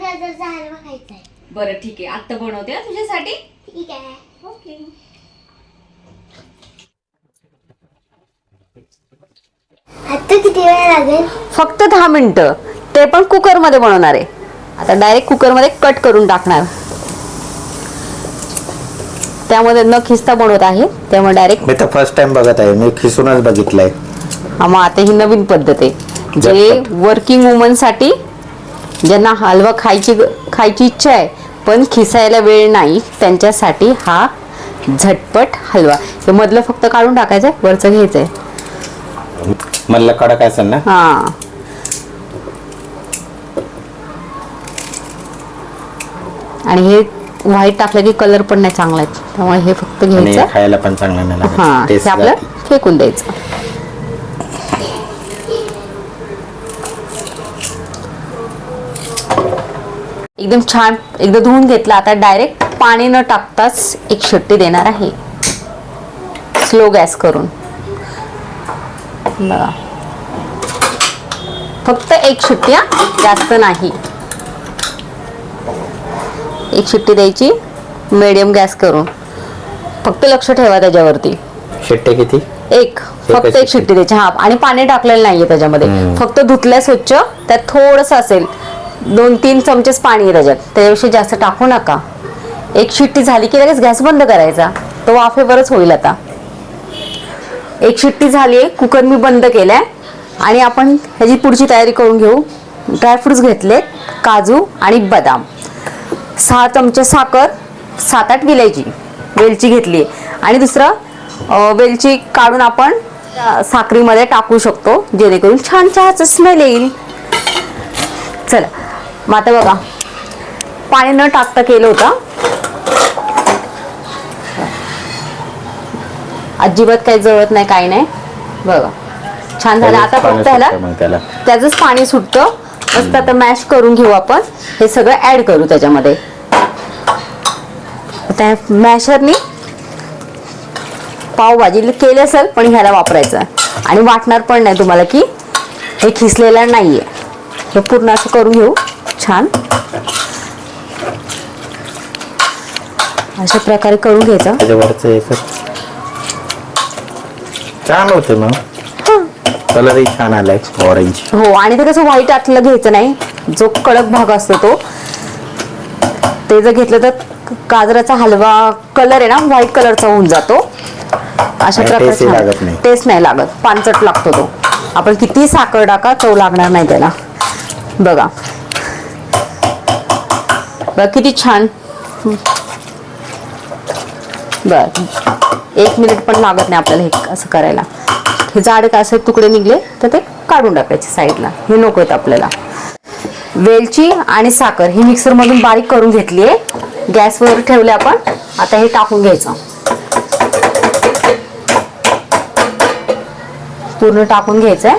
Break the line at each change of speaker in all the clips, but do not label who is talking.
गाजरचा हलवा खायचा आहे
बरं ठीक आहे. आत्ता बनवते हा तुझ्यासाठी?
ठीक आहे.
ओके.
आता किती वेळ लागेल?
फक्त दहा मिनिटं. ते पण कुकरमध्ये बनवणार आहे. आता डायरेक्ट कुकरमध्ये कट करून टाकणार. त्यामध्ये न खिस्ता बनवत आहे. त्यामुळे डायरेक्ट
मी तर फर्स्ट टाइम बघत आहे. मी खिसूनच बघितलंय.
हा मग आता ही नवीन पद्धत आहे. जे. वर्किंग वुमनसाठी ज्यांना हलवा खायची खायची इच्छा आहे पण खिसायला वेळ नाही त्यांच्यासाठी हा झटपट हलवा. हे मधलं फक्त काढून टाकायचं आहे वरचं घ्यायचं आहे
मला कडक असेल ना?
हा. आणि हे व्हाईट टाकलं की कलर पण नाही चांगला आहे त्यामुळे हे फक्त घ्यायचं.
खायला पण चांगलं नाही
हा आपलं. फेकून द्यायचं. एकदम छान एकदा धुवून घेतला. आता डायरेक्ट पाणी न टाकताच एक शिट्टी देणार आहे. स्लो गॅस करून. बघा. फक्त एक शिट्टी जास्त नाही. एक शिट्टी द्यायची. मिडियम गॅस करून. फक्त लक्ष ठेवा त्याच्यावरती.
शिट्टे किती?
एक. फक्त एक
शिट्टी.
द्यायची. हा. आणि पाणी टाकलेलं नाहीये त्याच्यामध्ये. फक्त धुतलंय स्वच्छ त्यात थोडस असेल. दोन तीन चमचेच पाणी आहे त्याच्यात. त्याच्याविषयी जास्त टाकू नका. एक शिट्टी झाली की लगेच गॅस बंद करायचा. तो वाफेवरच होईल आता. एक शिट्टी झाली आहे कुकर मी बंद केलाय. आणि आपण ह्याची पुढची तयारी करून घेऊ. ड्रायफ्रुट्स घेतले काजू आणि बदाम. सहा चमचे साखर सात आठ विलायची वेलची घेतली आणि दुसरं वेलची काढून आपण साखरीमध्ये टाकू शकतो जेणेकरून छान चहाचं स्मेल येईल. चला. मग आता बघा. पाणी न टाकता केलं होतं. अजिबात काही जळत नाही काही नाही. बघा. छान झालं. आता फक्त ह्याला त्याचंच पाणी सुटतं. मस्त आता मॅश करून घेऊ आपण. हे सगळं ऍड करू त्याच्यामध्ये. त्या मॅशरनी पावभाजी केली असेल पण ह्याला वापरायचं. आणि वाटणार पण नाही तुम्हाला की हे खिसलेलं नाहीये. हे पूर्ण असं करून घेऊ. छान. अशा प्रकारे करून घ्यायचं.
त्याच्यावरच छान होते मग कलरही छान आलाय ऑरेंज
हो आणि ते कसं व्हाईट आतलं घ्यायचं नाही. जो कडक भाग असतो तो. ते जर घेतलं तर गाजराचा हलवा कलर आहे ना व्हाईट कलरचा होऊन जातो. अशा
आणि taste ही लागत
प्रकारचा
नाही.
टेस्ट नाही लागत. पानचट लागतो तो. आपण किती साखर टाका चव लागणार नाही त्याला. बघा. बघ किती छान. बर. एक मिनिट पण लागत नाही आपल्याला हे असं करायला. हे जाड का असे तुकडे निघले तर ते काढून टाकायचे साईडला. हे नको आहेत आपल्याला. वेलची आणि साखर ही मिक्सरमधून बारीक करून घेतली आहे. गॅसवर ठेवले आपण. आता हे टाकून घ्यायचं. पूर्ण टाकून घ्यायचं आहे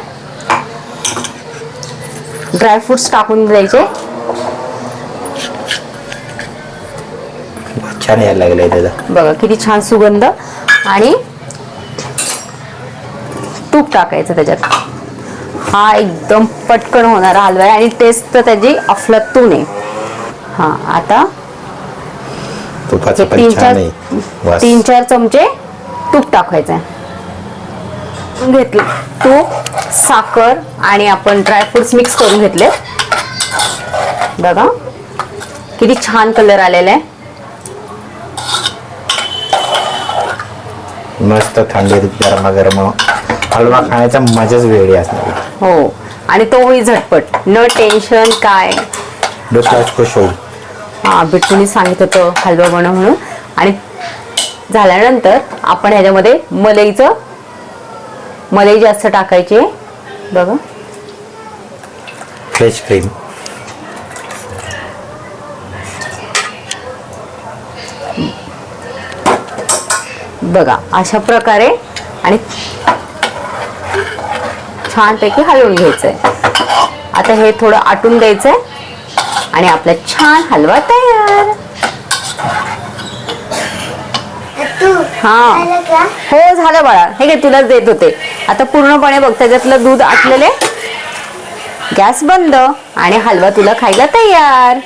ड्रायफ्रुट्स टाकून द्यायचे.
छान यायला लागलंय त्याचा.
बघा किती छान सुगंध आणि तूप टाकायचं त्याच्यात. हा एकदम पटकन होणारा हलवा आहे आणि टेस्ट तर त्याची अफलातून आहे. हा आता तीन चार. तीन चार चमचे तूप टाकायचं आहे घेतलं. तूप साखर आणि आपण ड्रायफ्रुट्स मिक्स करून घेतले बघा किती छान कलर आलेला आहे.
मस्त थंडीत गरमागरम. हलवा खाण्याचा मजाच वेगळी असणार.
हो. आणि तोही झटपट. न टेन्शन काय?
डोक्यात खुश होईल
हा बिट्टूनी सांगितलं होतं हलवा बनव म्हणून. आणि झाल्यानंतर आपण ह्याच्यामध्ये मलईचं मलई जास्त टाकायची. बघा.
फ्रेश क्रीम
बघा अशा प्रकारे आणि छानपैकी हलवून घ्यायचंय. आता हे थोडं आटून द्यायचंय आणि आपला छान हलवा तयार. हा. हो झालं बाळा. हे घे तुलाच देत होते. आता पूर्णपणे बघ त्याच्यातलं दूध आटलेले गॅस बंद आणि हलवा तुला खायला तयार.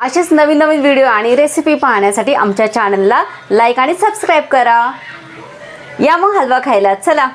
असेच नवीन नवीन व्हिडिओ आणि रेसिपी पाहण्यासाठी आमच्या चॅनलला लाईक आणि सबस्क्राईब करा. या मग हलवा खायला चला.